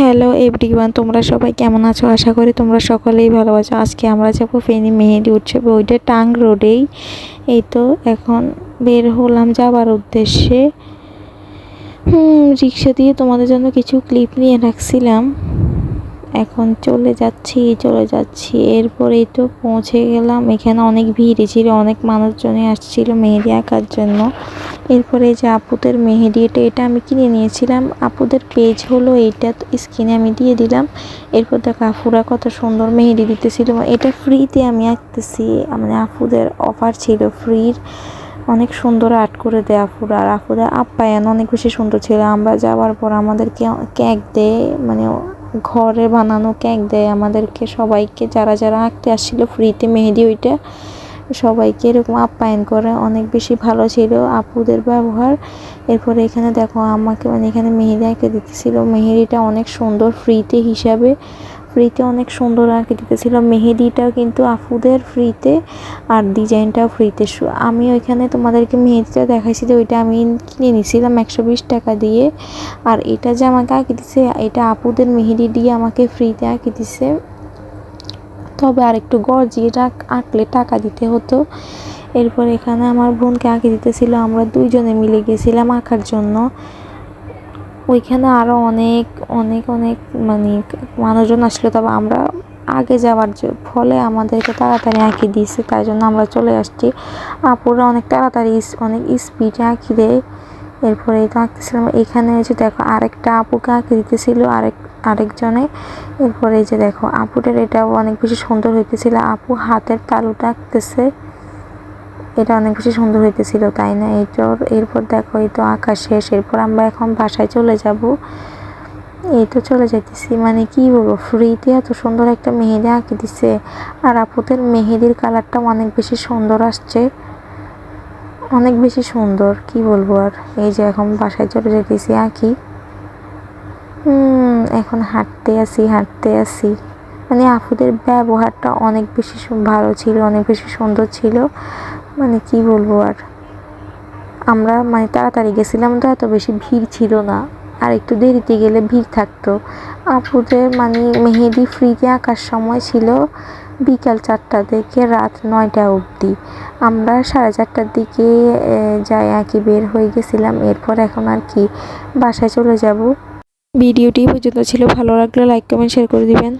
Hello everyone তোমরা সবাই কেমন আছো? আশা করি তোমরা সকলেই ভালো আছো। আজকে আমরা যাব ফেনি মেহেদি উৎসবে ওইটা টাং রোডেই। এই তো এখন বের হলাম যাবার উদ্দেশ্যে। রিক্সা দিয়ে তোমাদের জন্য কিছু ক্লিপ নিয়ে রাখছিলাম। এখন চলে যাচ্ছি চলে যাচ্ছি। এরপরেই তো পৌঁছে গেলাম। এখানে অনেক ভিড় ছিল, অনেক মানুষজনই আসছিল মেহেদি আঁকার জন্য। এরপরে যে আপুদের মেহেদি, এটা এটা আমি কিনে নিয়েছিলাম। আপুদের পেজ হলো এইটা স্ক্রিনে আমি দিয়ে দিলাম। এরপর দেখো আফুরা কত সুন্দর মেহেদি দিতেছিল। এটা ফ্রিতে আমি আঁকতেছি। মানে আপুদের অফার ছিল ফ্রির অনেক সুন্দর আর্ট করে দেয় আফুরা আর আফুদের আপ্যায়ন অনেক বেশি সুন্দর ছিল। আমরা যাওয়ার পর আমাদেরকে কেক দেয় মানে ঘরে বানানো কেক দেয় আমাদেরকে। সবাইকে যারা যারা আঁকতে আসছিল ফ্রিতে মেহেদি ওইটা, সবাইকে এরকম আপ্যায়ন করে। অনেক বেশি ভালো ছিল আপুদের ব্যবহার। এরপরে এখানে দেখো আমাকে মানে এখানে মেহেদি আঁকে দিতেছিল। মেহেদিটা অনেক সুন্দর ফ্রিতে হিসাবে ফ্রিতে অনেক সুন্দর আঁকে দিতেছিল। মেহেদিটাও কিন্তু আফুদের ফ্রিতে আর ডিজাইনটাও ফ্রিতে আমি ওইখানে তোমাদেরকে মেহেদিটা দেখাইছি যে ওইটা আমি কিনে নিয়েছিলাম একশো বিশ টাকা দিয়ে। আর এটা যে আমাকে আঁকে দিছে, এটা আপুদের মেহেদি দিয়ে আমাকে ফ্রিতে আঁকে দিছে। তবে আর একটু গর্জিয়ে আঁকলে টাকা দিতে হতো। এরপর এখানে আমার বোনকে আঁকে দিতেছিল, আমরা দুইজনে মিলে গেছিলাম আঁকার জন্য। ওইখানে আরও অনেক অনেক অনেক মানে মানুষজন আসলো। তবে আমরা আগে যাওয়ার ফলে আমাদেরকে তাড়াতাড়ি আঁকি দিয়েছে, তাই জন্য আমরা চলে আসছি। আপুরা অনেক তাড়াতাড়ি অনেক স্পিডে আঁকি দেয়। এরপরে তো আঁকতেছিলাম। এখানে যে দেখো, আরেকটা আপুকে আঁকে দিতেছিল, আরেক, আরেকজনে। এরপরে এই যে দেখো, আপুটার এটাও অনেক বেশি সুন্দর হইতেছিল। আপু হাতের তালুটা আঁকতেছে। এটা অনেক বেশি সুন্দর হইতেছিল, তাই না? এইটার এরপর দেখো, এই তো আঁকা শেষ। এরপর আমরা এখন বাসায় চলে যাব। এই তো চলে যাইতেছি। মানে কি বলব, ফ্রিতে এত সুন্দর একটা মেহেদি আঁকে দিছে। আর আপুদের মেহেদির কালারটা অনেক বেশি সুন্দর আসছে। অনেক বেশি সুন্দর, কি বলব আর? এই যে এখন বাসায় চলে যেতেছি আঁকি। এখন হাঁটতে আসি হাঁটতে আসি। মানে আপুদের ব্যবহারটা অনেক বেশি ভালো ছিল, অনেক বেশি সুন্দর ছিল। মানে কি বলব আর? আমরা মানে তাড়াতাড়ি গেছিলাম তো এত বেশি ভিড় ছিল না। আর একটু দেরিতে গেলে ভিড় থাকতো। আপুদের মানে মেহেদি ফ্রিতে আঁকার সময় ছিল বিকাল চারটা থেকে রাত নয়টা অবধি। আমরা সাড়ে চারটার দিকে যাই আঁকি বের হয়ে গেছিলাম। এরপর এখন আর কি, বাসায় চলে যাব। ভিডিওটি পর্যন্ত ছিল। ভালো লাগলে লাইক কমেন্ট শেয়ার করে দিবেন।